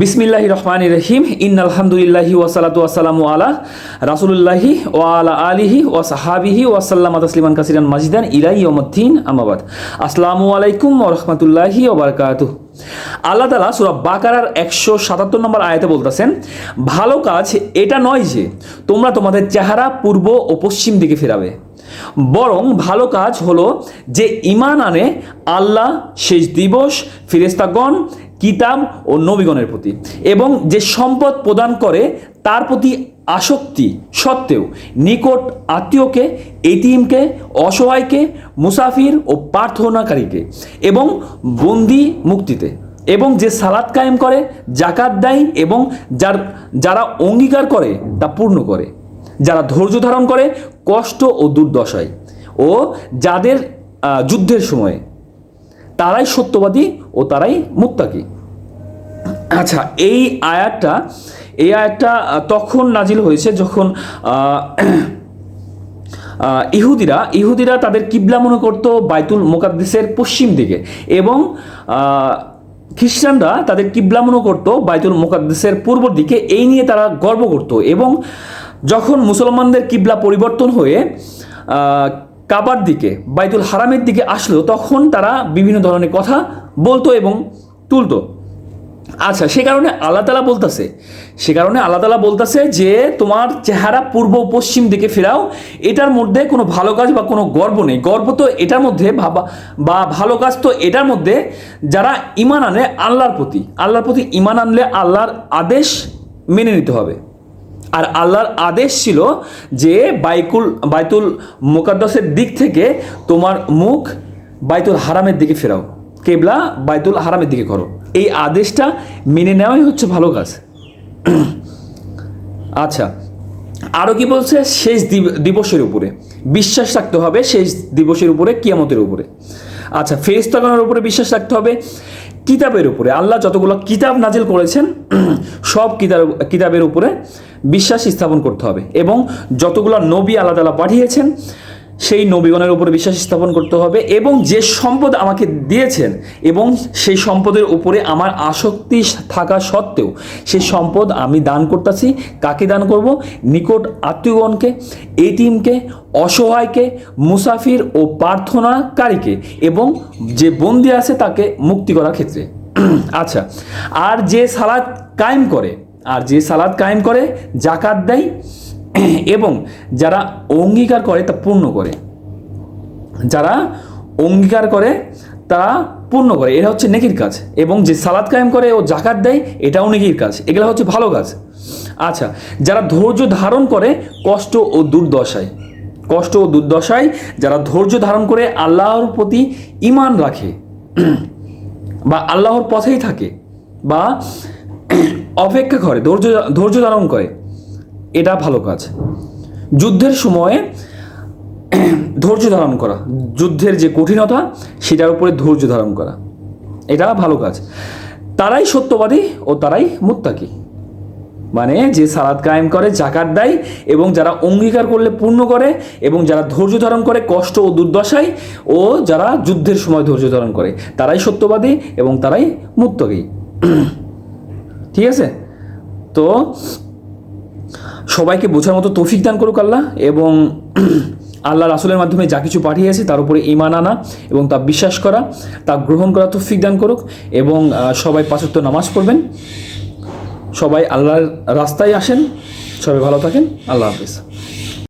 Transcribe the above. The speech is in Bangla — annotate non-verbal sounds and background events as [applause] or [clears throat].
বিসমিল্লাহি রহমান রহিম ইন আলহামদুলিল্লাহি ওয়াসালাতু ওয়াসালামু আলা রাসুলুল্লাহি ওয়া আলা আলিহি ওয়া সাহাবিহি ওয়াসাল্লাম তাসলিমান কাসিরান মাজিদান ইলাই ইয়মুদ্দিন আমাবাদ আসসালামু আলাইকুম ওয়া রাহমাতুল্লাহি ওয়া বারাকাতুহু। আল্লাহ তালা সুরা বাকারার একশো সাতাত্তর নম্বর আয়াতে বলতেছেন, ভালো কাজ এটা নয় যে তোমরা তোমাদের চেহারা পূর্ব ও পশ্চিম দিকে ফেরাবে। বরং ভালো কাজ হলো যে ইমান আনে আল্লাহ শেষ দিবস ফিরেস্তাগণ কিতাব ও নবীগণের প্রতি। এবং যে সম্পদ প্রদান করে, তার প্রতি আসক্তি সত্ত্বেও নিকট আত্মীয়কে এটিএমকে অসহায়কে, মুসাফির ও প্রার্থনাকারীকে এবং বন্দি মুক্তিতে। এবং যে সালাদ কায়েম করে জাকাত দেয় এবং যার, যারা অঙ্গীকার করে, তা পূর্ণ করে। যারা ধৈর্য ধারণ করে, কষ্ট ও দুর্দশায়। ও যাদের যুদ্ধের সময়ে, তারাই সত্যবাদী ও তারাই মুত্তাকি। আচ্ছা এই আয়াতটা এই আয়াতটা তখন নাজিল হয়েছে যখন ইহুদিরা ইহুদিরা তাদের কিবলা মনে করতো বাইতুল মোকাদ্দেসের পশ্চিম দিকে এবং খ্রিস্টানরা তাদের কিবলা মনে করতো বাইতুল মোকাদ্দেসের পূর্ব দিকে, এই নিয়ে তারা গর্ব করত এবং যখন মুসলমানদের কিবলা পরিবর্তন হয়ে কাবার দিকে, বাইতুল হারামের দিকে আসলো, তখন তারা বিভিন্ন ধরনের কথা বলতো এবং তুলতো। আচ্ছা সে কারণে আল্লাহ তালা বলতেছে, সে কারণে আল্লাহ তালা বলতেছে যে তোমার চেহারা পূর্ব পশ্চিম দিকে ফেরাও, এটার মধ্যে কোনো ভালো কাজ বা কোনো গর্ব নেই। গর্ব তো এটার মধ্যে, ভাবা, বা ভালো কাজ তো এটার মধ্যে, যারা ইমান আনে আল্লাহর প্রতি। আল্লাহর প্রতি ইমান আনলে আল্লাহর আদেশ মেনে নিতে হবে। আর আল্লাহর আদেশ ছিল যে বাইকুল, বাইতুল মোকাদ্দাসের দিক থেকে তোমার মুখ বাইতুল হারামের দিকে ফেরাও। কেবলা বাইতুল হারামের দিকে করো। এই আদেশটা মেনে নেওয়াই হচ্ছে ভালো কাজ। আচ্ছা আরও কি বলছে? শেষ দিব- দিবসের উপরে। বিশ্বাস রাখতে হবে শেষ দিবসের উপরে, কিয়ামতের উপরে। আচ্ছা ফেরিস্তাগণের উপরে বিশ্বাস রাখতে হবে। কিতাবের উপরে। আল্লাহ যতগুলো কিতাব নাজিল করেছেন, সব কিতাব কিতাবের উপরে বিশ্বাস স্থাপন করতে হবে। এবং যতগুলো নবী আল্লাহ তালা পাঠিয়েছেন সেই নবীগণের উপরে বিশ্বাস স্থাপন করতে হবে এবং যে সম্পদ আমাকে দিয়েছেন এবং সেই সম্পদের উপরে আমার আসক্তি থাকা সত্ত্বেও সেই সম্পদ আমি দান করতেছি। কাকে দান করব? নিকট আত্মীয়গণকে এটিমকে অসহায়কে, মুসাফির ও প্রার্থনাকারীকে এবং যে বন্দি আছে তাকে মুক্তি করার ক্ষেত্রে। [clears throat] আচ্ছা আর যে সালাদ কায়েম করে, আর যে সালাদ কায়েম করে, জাকাত দেয় [clears throat] এবং যারা অঙ্গীকার করে, তা পূর্ণ করে। যারা অঙ্গীকার করে, তা পূর্ণ করে। এটা হচ্ছে নেকির কাজ। এবং যে সালাদ কায়েম করে, ও জাকাত দেয়, এটাও নেকির কাজ। এগুলো হচ্ছে ভালো কাজ। আচ্ছা যারা ধৈর্য ধারণ করে, কষ্ট ও দুর্দশায়। কষ্ট ও দুর্দশায় যারা ধৈর্য ধারণ করে, আল্লাহর প্রতি ইমান রাখে, [clears throat] বা আল্লাহর পথেই থাকে, বা [clears throat] অপেক্ষা করে, ধৈর্য ধৈর্য ধারণ করে এটা ভালো কাজ। যুদ্ধের সময়ে ধৈর্য ধারণ করা। যুদ্ধের যে কঠিনতা, সেটার উপরে ধৈর্য ধারণ করা। এটা ভালো কাজ। তারাই সত্যবাদী ও তারাই মুত্তাকি। মানে যে সালাদ কায়েম করে, জাকাত দেয় এবং যারা অঙ্গীকার করলে পূর্ণ করে এবং যারা ধৈর্য ধারণ করে কষ্ট ও দুর্দশায় ও যারা যুদ্ধের সময় ধৈর্য ধারণ করে, তারাই সত্যবাদী এবং তারাই মুত্তাকি। ঠিক আছে? তো সবাইকে বোঝার মতো তৌফিক দান করুক আল্লাহ এবং [clears throat] আল্লাহ রাসুলের মাধ্যমে যা কিছু পাঠিয়েছে তার উপরে ইমান আনা এবং তা বিশ্বাস করা, তা গ্রহণ করা তৌফিক দান করুক এবং সবাই পাঁচত্ব নামাজ পড়বেন। সবাই আল্লাহর রাস্তায় আসেন। সবাই ভালো থাকেন। আল্লাহ হাফিজ।